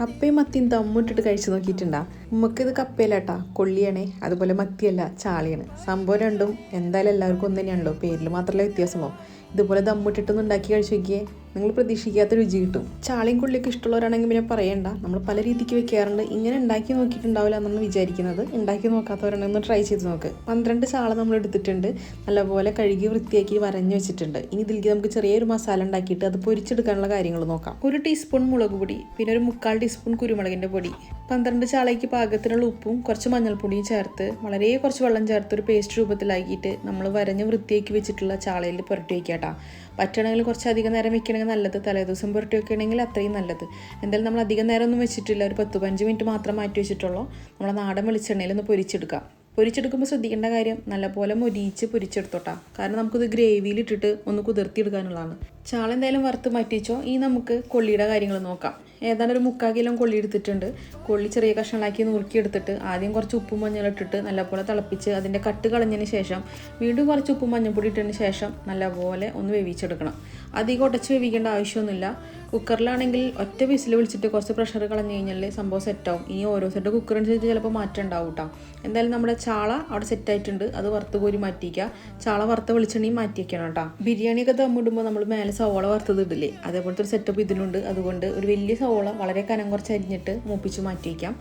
കപ്പയും മത്തിയും ദമ്മിട്ടിട്ട് കഴിച്ചു നോക്കിയിട്ടുണ്ടാ? ഉമ്മക്ക് ഇത് കപ്പയല്ലാട്ടാ കൊള്ളിയാണേ. അതുപോലെ മത്തിയല്ല ചാളിയാണ്. സംഭവം രണ്ടും എന്തായാലും എല്ലാവർക്കും ഒന്ന് തന്നെയാണല്ലോ പേരിൽ മാത്രമല്ല വ്യത്യാസമോ? ഇതുപോലെ ദമ്മിട്ടിട്ടൊന്നും ഉണ്ടാക്കി കഴിച്ചു നോക്കിയേ നിങ്ങൾ പ്രതീക്ഷിക്കാത്ത രുചി കിട്ടും. ചാളിയും കൊള്ളിയൊക്കെ ഇഷ്ടമുള്ളവരാണെങ്കിൽ പിന്നെ പറയണ്ട. നമ്മൾ പല രീതിക്ക് വെക്കാറുണ്ട്. ഇങ്ങനെ ഉണ്ടാക്കി നോക്കിയിട്ടുണ്ടാവില്ല എന്നാണ് വിചാരിക്കുന്നത്. ഉണ്ടാക്കി നോക്കാത്തവരാണെങ്കിൽ ഒന്ന് ട്രൈ ചെയ്ത് നോക്ക്. പന്ത്രണ്ട് ചാള നമ്മൾ എടുത്തിട്ടുണ്ട്. നല്ലപോലെ കഴുകി വൃത്തിയാക്കി വരഞ്ഞു വെച്ചിട്ടുണ്ട്. ഇനി ഇതിലേക്ക് നമുക്ക് ചെറിയൊരു മസാല ഉണ്ടാക്കിയിട്ട് അത് പൊരിച്ചെടുക്കാനുള്ള കാര്യങ്ങൾ നോക്കാം. ഒരു ടീസ്പൂൺ മുളക് പൊടി പിന്നെ ഒരു മുക്കാൽ ടീസ്പൂൺ കുരുമുളകിന്റെ പൊടി. പന്ത്രണ്ട് ചാളയ്ക്ക് പാകത്തിനുള്ള ഉപ്പും കുറച്ച് മഞ്ഞൾപ്പൊടിയും ചേർത്ത് വളരെ കുറച്ച് വെള്ളം ചേർത്ത് ഒരു പേസ്റ്റ് രൂപത്തിലാക്കിയിട്ട് നമ്മൾ വരഞ്ഞ് വൃത്തിയാക്കി വെച്ചിട്ടുള്ള ചാളയിൽ പുരട്ടി വയ്ക്കാട്ടാ പറ്റണമെങ്കിൽ കുറച്ച് അധികം നേരം വെക്കണമെങ്കിൽ നല്ലത് തലേദിവസം പുരട്ടി വെക്കണമെങ്കിൽ അത്രയും നല്ലത്. എന്തായാലും നമ്മൾ അധികം നേരം ഒന്നും വെച്ചിട്ടില്ല. ഒരു പത്ത് പതിനഞ്ച് മിനിറ്റ് മാത്രം മാറ്റി വെച്ചിട്ടുള്ളൂ. നമ്മളെ നാടൻ വെളിച്ചെണ്ണയിൽ ഒന്ന് പൊരിച്ചെടുക്കാം പൊരിച്ചെടുക്കുമ്പോൾ ശ്രദ്ധിക്കേണ്ട കാര്യം നല്ലപോലെ മൊരിയിച്ച് പൊരിച്ചെടുത്തോട്ടാ. കാരണം നമുക്കിത് ഗ്രേവിയിൽ ഇട്ടിട്ട് ഒന്ന് കുതിർത്തിയെടുക്കാനുള്ളതാണ്. ചാള എന്തായാലും വറുത്ത് മാറ്റിച്ചോ ഈ നമുക്ക് കൊള്ളിയുടെ കാര്യങ്ങൾ നോക്കാം. ഏതാണ്ട് ഒരു മുക്കാൽ കിലോ കൊള്ളി എടുത്തിട്ടുണ്ട്. കൊള്ളി ചെറിയ കഷ്ണങ്ങളാക്കി നുറുക്കി എടുത്തിട്ട് ആദ്യം കുറച്ച് ഉപ്പും മഞ്ഞളും ഇട്ടിട്ട് നല്ലപോലെ തിളപ്പിച്ച് അതിന്റെ കട്ട് കളഞ്ഞതിന് ശേഷം വീണ്ടും കുറച്ച് ഉപ്പും മഞ്ഞൾപ്പൊടി ഇട്ടതിന് ശേഷം നല്ലപോലെ ഒന്ന് വേവിച്ചെടുക്കണം. അധികം ഉടച്ച് വേവിക്കേണ്ട ആവശ്യമൊന്നുമില്ല. കുക്കറിലാണെങ്കിൽ ഒറ്റ വിസിൽ വിളിച്ചിട്ട് കുറച്ച് പ്രഷർ കളഞ്ഞു കഴിഞ്ഞാൽ സംഭവം സെറ്റാവും ഇനി ഓരോ സെറ്റ് കുക്കർ അനുസരിച്ച് ചിലപ്പോൾ മാറ്റം ഉണ്ടാവും കേട്ടോ എന്തായാലും നമ്മുടെ ചാള അവിടെ സെറ്റായിട്ടുണ്ട് അത് വറുത്ത് കോരി മാറ്റിക്കുക ചാള വറുത്ത വെളിച്ചെണ്ണയും മാറ്റി വെക്കണം കേട്ടോ ബിരിയാണിയൊക്കെ ദമ്മിടുമ്പോൾ നമ്മൾ മേലെ സവോള വറുത്തത് ഇടില്ലേ? അതേപോലത്തെ ഒരു സെറ്റപ്പ് ഇതിലുണ്ട്. അതുകൊണ്ട് ഒരു വലിയ സവോള വളരെ കനം കുറച്ച് അരിഞ്ഞിട്ട് മൂപ്പിച്ച് മാറ്റി വയ്ക്കാം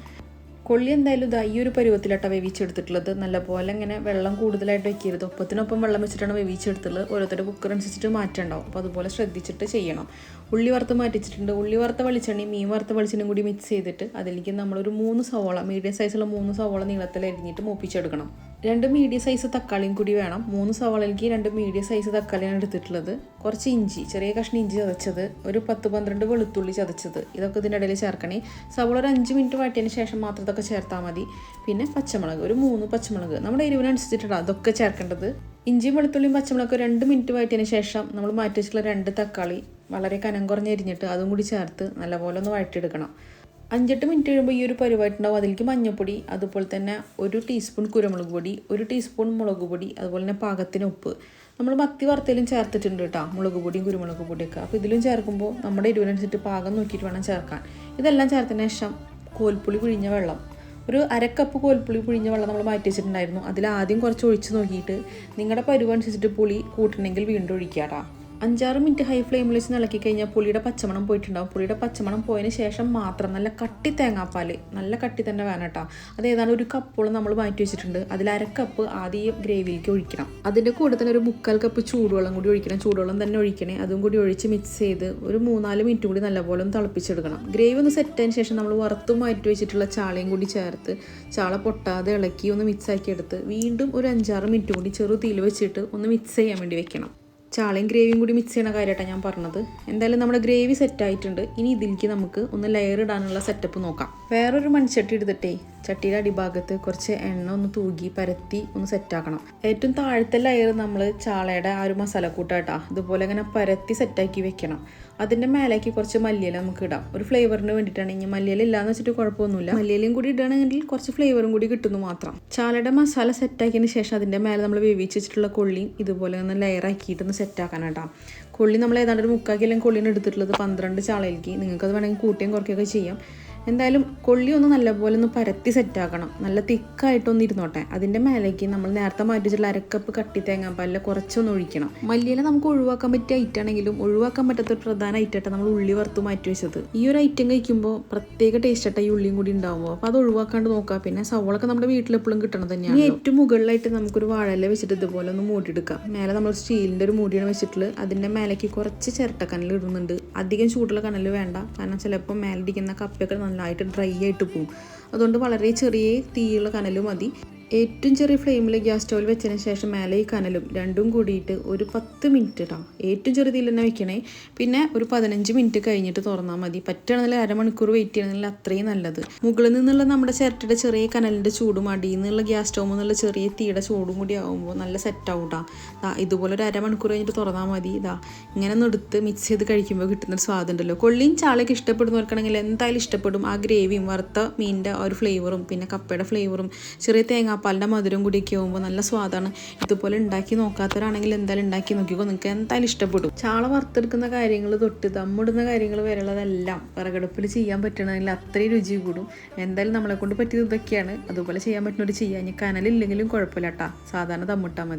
കൊള്ളി എന്തായാലും ഇതാ ഈ ഒരു പരുവത്തിലാട്ടാണ് വേവിച്ചെടുത്തിട്ടുള്ളത്. നല്ലപോലെ ഇങ്ങനെ വെള്ളം കൂടുതലായിട്ട് വെക്കരുത്. ഒപ്പത്തിനൊപ്പം വെള്ളം വെച്ചിട്ടാണ് വേവിച്ചെടുത്തുള്ളത് ഓരോരുത്തരുടെ കുക്കർ അനുസരിച്ചിട്ട് മാറ്റണ്ടാവും. അപ്പോൾ അതുപോലെ ശ്രദ്ധിച്ചിട്ട് ചെയ്യണം. ഉള്ളി വറുത്ത് മാറ്റിച്ചിട്ടുണ്ട്. ഉള്ളി വറുത്ത വെളിച്ചെണ്ണയും മീൻ വറുത്ത വെളിച്ചെണ്ണയും കൂടി മിക്സ് ചെയ്തിട്ട് അതിലേക്ക് നമ്മളൊരു മൂന്ന് സവോള മീഡിയം സൈസുള്ള മൂന്ന് സവോള നീളത്തിൽ അരിഞ്ഞിട്ട് മൂപ്പിച്ചെടുക്കണം. രണ്ട് മീഡിയം സൈസ് തക്കാളിയും കൂടി വേണം. മൂന്ന് സവാളയിലേക്ക് രണ്ട് മീഡിയം സൈസ് തക്കാളിയാണ് എടുത്തിട്ടുള്ളത്. കുറച്ച് ഇഞ്ചി ചെറിയ കഷ്ണം ഇഞ്ചി ചതച്ചത് ഒരു പത്ത് പന്ത്രണ്ട് വെളുത്തുള്ളി ചതച്ചത്. ഇതൊക്കെ ഇതിന്റെ ഇടയിൽ ചേർക്കണേ. സവാള ഒരു അഞ്ച് മിനിറ്റ് വാട്ടിയതിന് ശേഷം മാത്രം ഇതൊക്കെ ചേർത്താൽ മതി. പിന്നെ പച്ചമുളക് ഒരു മൂന്ന് പച്ചമുളക്. നമ്മുടെ എരിവിനനുസരിച്ചിട്ടാണ് അതൊക്കെ ചേർക്കേണ്ടത്. ഇഞ്ചിയും വെളുത്തുള്ളിയും പച്ചമുളകൊക്കെ രണ്ട് മിനിറ്റ് വഴറ്റിയതിന് ശേഷം നമ്മൾ മാറ്റി വെച്ചിട്ടുള്ള രണ്ട് തക്കാളി വളരെ കനം കുറഞ്ഞ് എരിഞ്ഞിട്ട് അതും കൂടി ചേർത്ത് നല്ലപോലെ ഒന്ന് വഴറ്റിയെടുക്കണം. അഞ്ചെട്ട് മിനിറ്റ് കഴിയുമ്പോൾ ഈ ഒരു പരിവായിട്ടുണ്ടാവും അതിലേക്ക് മഞ്ഞൾപ്പൊടി അതുപോലെ തന്നെ ഒരു ടീസ്പൂൺ കുരുമുളക് പൊടി ഒരു ടീസ്പൂൺ മുളക് പൊടി അതുപോലെ തന്നെ പാകത്തിന് ഉപ്പ്. നമ്മൾ മത്തി വറുത്തലും ചേർത്തിട്ടുണ്ട് കേട്ടോ മുളക് പൊടിയും കുരുമുളക് പൊടിയൊക്കെ. അപ്പോൾ ഇതിലും ചേർക്കുമ്പോൾ നമ്മുടെ എരിവിനനുസരിച്ച് പാകം നോക്കിയിട്ട് വേണം ചേർക്കാൻ. ഇതെല്ലാം ചേർത്തതിന് ശേഷം കോൽപ്പുളി പിഴിഞ്ഞ വെള്ളം. ഒരു അരക്കപ്പ് കോൽപ്പുളി പിഴിഞ്ഞ വെള്ളം നമ്മൾ മാറ്റി വെച്ചിട്ടുണ്ടായിരുന്നു. അതിൽ ആദ്യം കുറച്ച് ഒഴിച്ച് നോക്കിയിട്ട് നിങ്ങളുടെ പരുവനുസരിച്ചിട്ട് പുളി കൂട്ടണമെങ്കിൽ വീണ്ടും ഒഴിക്കാട്ടാ അഞ്ചാറ് മിനിറ്റ് ഹൈ ഫ്ലെയിമിൽ വെച്ച് ഇളക്കി കഴിഞ്ഞാൽ പുളിയുടെ പച്ചമണം പോയിട്ടുണ്ടാവും. പുളിയുടെ പച്ചമണം പോയതിന് ശേഷം മാത്രം നല്ല കട്ടി തേങ്ങാപ്പാൽ നല്ല കട്ടി തന്നെ വേണം കേട്ടോ. അത് ഏതാണ്ട് ഒരു കപ്പോളം നമ്മൾ മാറ്റി വെച്ചിട്ടുണ്ട്. അതിൽ അര കപ്പ് ആദ്യം ഗ്രേവിയിലേക്ക് ഒഴിക്കണം. അതിന്റെ കൂടെ തന്നെ ഒരു മുക്കാൽ കപ്പ് ചൂടുവെള്ളം കൂടി ഒഴിക്കണം. ചൂടുവെള്ളം തന്നെ ഒഴിക്കണേ. അതും കൂടി ഒഴിച്ച് മിക്സ് ചെയ്ത് ഒരു മൂന്നാൽ മിനിറ്റ് കൂടി നല്ലപോലെ ഒന്ന് തിളപ്പിച്ചെടുക്കണം. ഗ്രേവി ഒന്ന് സെറ്റ് ആയതിനു ശേഷം നമ്മൾ വറുത്ത് മാറ്റി വെച്ചിട്ടുള്ള ചാളയും കൂടി ചേർത്ത് ചാള പൊട്ടാതെ ഇളക്കി ഒന്ന് മിക്സ് ആക്കി എടുത്ത് വീണ്ടും ഒരു അഞ്ചാറ് മിനിറ്റ് കൂടി ചെറു തീയിൽ വെച്ചിട്ട് ഒന്ന് മിക്സ് ചെയ്യാൻ വേണ്ടി വെക്കണം. ചാളയും ഗ്രേവിയും കൂടി മിക്സ് ചെയ്യണ കാര്യമായിട്ടാണ് ഞാൻ പറഞ്ഞത്. എന്തായാലും നമ്മുടെ ഗ്രേവി സെറ്റായിട്ടുണ്ട് ഇനി ഇതിലേക്ക് നമുക്ക് ഒന്ന് ലെയർ ഇടാനുള്ള സെറ്റപ്പ് നോക്കാം. വേറൊരു മൺചട്ടി എടുത്തിട്ടേ. ചട്ടിയുടെ അടിഭാഗത്ത് കുറച്ച് എണ്ണ ഒന്ന് തൂകി പരത്തി ഒന്ന് സെറ്റാക്കണം. ഏറ്റവും താഴത്തെ ലെയർ നമ്മൾ ചാളയുടെ ആ ഒരു മസാല കൂട്ടാട്ടാ ഇതുപോലെ ഇങ്ങനെ പരത്തി സെറ്റാക്കി വെക്കണം. അതിന്റെ മേലേക്ക് കുറച്ച് മല്ലിയില നമുക്ക് ഇടാം. ഒരു ഫ്ലേവറിന് വേണ്ടിയിട്ടാണ്. ഇനി മല്ലിയില ഇല്ലാന്ന് വെച്ചിട്ട് കുഴപ്പമൊന്നുമില്ല. മല്ലിയിലയും കൂടി ഇടുകയാണെങ്കിൽ കുറച്ച് ഫ്ലേവറും കൂടി കിട്ടുന്നു മാത്രം. ചാളയുടെ മസാല സെറ്റാക്കിയതിന് ശേഷം അതിന്റെ മേലെ നമ്മൾ വേവിച്ച് വെച്ചിട്ടുള്ള കൊള്ളിയും ഇതുപോലെ ഒന്ന് ലെയർ ആക്കിയിട്ട് ഒന്ന് സെറ്റാക്കാൻ കേട്ടോ. കൊള്ളി നമ്മൾ ഏതാണ്ട് ഒരു മുക്കാൽ കിലോ കൊള്ളിയാണ് എടുത്തിട്ടുള്ളത്. പന്ത്രണ്ട് ചാളയിലേക്ക്. നിങ്ങൾക്കത് വേണമെങ്കിൽ കൂട്ടിയും കുറയ്ക്കുകയൊക്കെ ചെയ്യാം. എന്തായാലും കൊള്ളി ഒന്ന് നല്ലപോലെ ഒന്ന് പരത്തി സെറ്റാക്കണം നല്ല തിക്കായിട്ടൊന്ന് ഇരുന്നോട്ടെ. അതിന്റെ മേലേക്ക് നമ്മൾ നേരത്തെ മാറ്റിച്ചിട്ടുള്ള അരക്കപ്പ് കട്ടി തേങ്ങാപ്പാലിൽ കുറച്ചൊന്ന് ഒഴിക്കണം. മല്ലിയില നമുക്ക് ഒഴിവാക്കാൻ പറ്റിയ ഐറ്റം ആണെങ്കിലും ഒഴിവാക്കാൻ പറ്റാത്ത ഒരു പ്രധാന ഐറ്റമായിട്ട് നമ്മൾ ഉള്ളി വറുത്ത് മാറ്റി വെച്ചത്. ഈ ഒരു ഐറ്റം കഴിക്കുമ്പോൾ പ്രത്യേക ടേസ്റ്റ് ആയിട്ട് ഈ ഉള്ളിയും കൂടി ഉണ്ടാവുമോ അപ്പോൾ അത് ഒഴിവാക്കാണ്ട് നോക്കാം. പിന്നെ സവളൊക്കെ നമ്മുടെ വീട്ടിലെപ്പോഴും കിട്ടണം തന്നെയാണ് ഏറ്റവും മുകളിലായിട്ട് നമുക്കൊരു വാഴയില വെച്ചിട്ട് ഇതുപോലെ ഒന്ന് മൂടിയെടുക്കാം. മേലെ നമ്മൾ സ്റ്റീലിന്റെ ഒരു മൂടിയാണ് വെച്ചിട്ടുള്ളത്. അതിന്റെ മേലേക്ക് കുറച്ച് ചിരട്ട ചിരട്ടക്കനൽ ഇടുന്നുണ്ട്. അധികം ചൂടുള്ള കനൽ വേണ്ട. കാരണം ചിലപ്പോൾ മേലിരിക്കുന്ന കപ്പയൊക്കെ നല്ലതായിട്ട് ഡ്രൈ ആയിട്ട് പോകും. അതുകൊണ്ട് വളരെ ചെറിയ തീയുള്ള കനൽ മതി. ഏറ്റവും ചെറിയ ഫ്ലെയിമിൽ ഗ്യാസ് സ്റ്റൗവിൽ വെച്ചതിന് ശേഷം മേലെ ഈ കനലും രണ്ടും കൂടിയിട്ട് ഒരു പത്ത് മിനിറ്റ് ഇടാം ഏറ്റവും ചെറിയ തീയിൽ തന്നെ വെക്കണേ. പിന്നെ ഒരു പതിനഞ്ച് മിനിറ്റ് കഴിഞ്ഞിട്ട് തുറന്നാൽ മതി. പറ്റുകയാണെങ്കിൽ അരമണിക്കൂർ വെയിറ്റ് ചെയ്യണമെങ്കിൽ അത്രയും നല്ലത്. മുകളിൽ നിന്നുള്ള നമ്മുടെ ചിരട്ടയുടെ ചെറിയ കനലിന്റെ ചൂടും അടിയിൽ നിന്നുള്ള ഗ്യാസ് സ്റ്റൗവിൽ എന്നുള്ള ചെറിയ തീയുടെ ചൂടും കൂടി ആകുമ്പോൾ നല്ല സെറ്റ് ആവും ദാ ഇതുപോലെ ഒരു അരമണിക്കൂർ കഴിഞ്ഞിട്ട് തുറന്നാൽ മതി. ഇതാ ഇങ്ങനെ ഒന്ന് എടുത്ത് മിക്സ് ചെയ്ത് കഴിക്കുമ്പോൾ കിട്ടുന്നൊരു സ്വാദം ഉണ്ടല്ലോ. കൊള്ളിയും ചാളയൊക്കെ ഇഷ്ടപ്പെടുന്നവർക്കാണെങ്കിൽ എന്തായാലും ഇഷ്ടപ്പെടും. ആ ഗ്രേവിയും വറുത്ത മീനിന്റെ ആ ഒരു ഫ്ലേവറും പിന്നെ കപ്പയുടെ ഫ്ലേവറും ചെറിയ തേങ്ങാ തേങ്ങാപ്പാലിന്റെ മധുരം കൂടിയൊക്കെ ആകുമ്പോൾ നല്ല സ്വാദാണ്. ഇതുപോലെ ഉണ്ടാക്കി നോക്കാത്തവരാണെങ്കിൽ എന്തായാലും ഉണ്ടാക്കി നോക്കിക്കോ. നിങ്ങൾക്ക് എന്തായാലും ഇഷ്ടപ്പെടും. ചാള വറുത്തെടുക്കുന്ന കാര്യങ്ങൾ തൊട്ട് ദമ്മിടുന്ന കാര്യങ്ങൾ വരെയുള്ളതെല്ലാം വിറകടുപ്പിൽ ചെയ്യാൻ പറ്റണമെങ്കിൽ അത്രയും രുചി കൂടും. എന്തായാലും നമ്മളെ കൊണ്ട് പറ്റിയത് ഇതൊക്കെയാണ്. അതുപോലെ ചെയ്യാൻ പറ്റുന്നവർ ചെയ്യാൻ കനലില്ലെങ്കിലും കുഴപ്പമില്ല കേട്ടോ സാധാരണ ദമ്മിട്ടാൽ മതി.